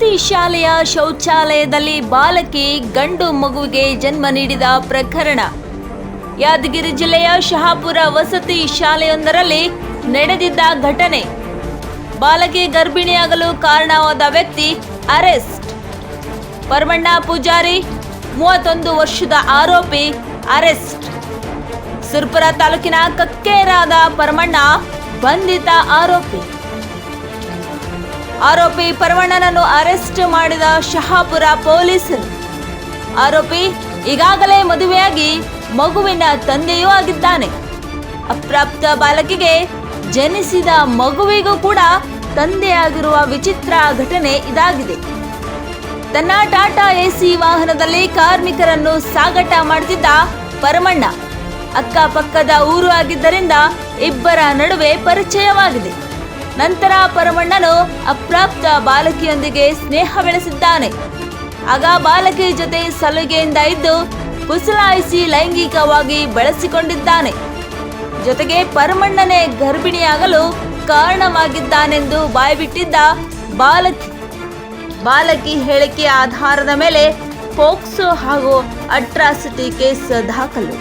ವಸತಿ ಶಾಲೆಯ ಶೌಚಾಲಯದಲ್ಲಿ ಬಾಲಕಿ, ಗಂಡು ಮಗುವಿಗೆ ಜನ್ಮ ನೀಡಿದ ಪ್ರಕರಣ. ಯಾದಗಿರಿ ಜಿಲ್ಲೆಯ ಶಹಾಪುರ ವಸತಿ ಶಾಲೆಯೊಂದರಲ್ಲಿ ನಡೆದಿದ್ದ ಘಟನೆ. ಬಾಲಕಿ ಗರ್ಭಿಣಿಯಾಗಲು ಕಾರಣವಾದ ವ್ಯಕ್ತಿ ಅರೆಸ್ಟ್. ಪರಮಣ್ಣ ಪೂಜಾರಿ, ಮೂವತ್ತೊಂದು ವರ್ಷದ ಆರೋಪಿ ಅರೆಸ್ಟ್. ಸುರ್ಪುರ ತಾಲೂಕಿನ ಕಕ್ಕೇರಾದ ಪರಮಣ್ಣ ಬಂಧಿತ ಆರೋಪಿ. ಆರೋಪಿ ಪರವಣ್ಣನನ್ನು ಅರೆಸ್ಟ್ ಮಾಡಿದ ಶಹಾಪುರ ಪೊಲೀಸರು. ಆರೋಪಿ ಈಗಾಗಲೇ ಮದುವೆಯಾಗಿ ಮಗುವಿನ ತಂದೆಯೂ ಆಗಿದ್ದಾನೆ. ಅಪ್ರಾಪ್ತ ಬಾಲಕಿಗೆ ಜನಿಸಿದ ಮಗುವಿಗೂ ಕೂಡ ತಂದೆಯಾಗಿರುವ ವಿಚಿತ್ರ ಘಟನೆ ಇದಾಗಿದೆ. ತನ್ನ ಟಾಟಾ ಎಸಿ ವಾಹನದಲ್ಲಿ ಕಾರ್ಮಿಕರನ್ನು ಸಾಗಾಟ ಮಾಡುತ್ತಿದ್ದ ಪರಮಣ್ಣ, ಅಕ್ಕಪಕ್ಕದ ಊರು ಆಗಿದ್ದರಿಂದ ಇಬ್ಬರ ನಡುವೆ ಪರಿಚಯವಾಗಿದೆ. ನಂತರ ಪರಮಣ್ಣನು ಅಪ್ರಾಪ್ತ ಬಾಲಕಿಯೊಂದಿಗೆ ಸ್ನೇಹ ಬೆಳೆಸಿದ್ದಾನೆ. ಆಗ ಬಾಲಕಿ ಜೊತೆ ಸಲುಗೆಯಿಂದ ಇದ್ದು ಪುಸಲಾಯಿಸಿ ಲೈಂಗಿಕವಾಗಿ ಬಳಸಿಕೊಂಡಿದ್ದಾನೆ. ಜೊತೆಗೆ ಪರಮಣ್ಣನೇ ಗರ್ಭಿಣಿಯಾಗಲು ಕಾರಣವಾಗಿದ್ದಾನೆಂದು ಬಾಯ್ಬಿಟ್ಟಿದ್ದ ಬಾಲಕಿ ಬಾಲಕಿ ಹೇಳಿಕೆಯ ಆಧಾರದ ಮೇಲೆ ಪೋಕ್ಸೋ ಹಾಗೂ ಅಟ್ರಾಸಿಟಿ ಕೇಸ್ ದಾಖಲು.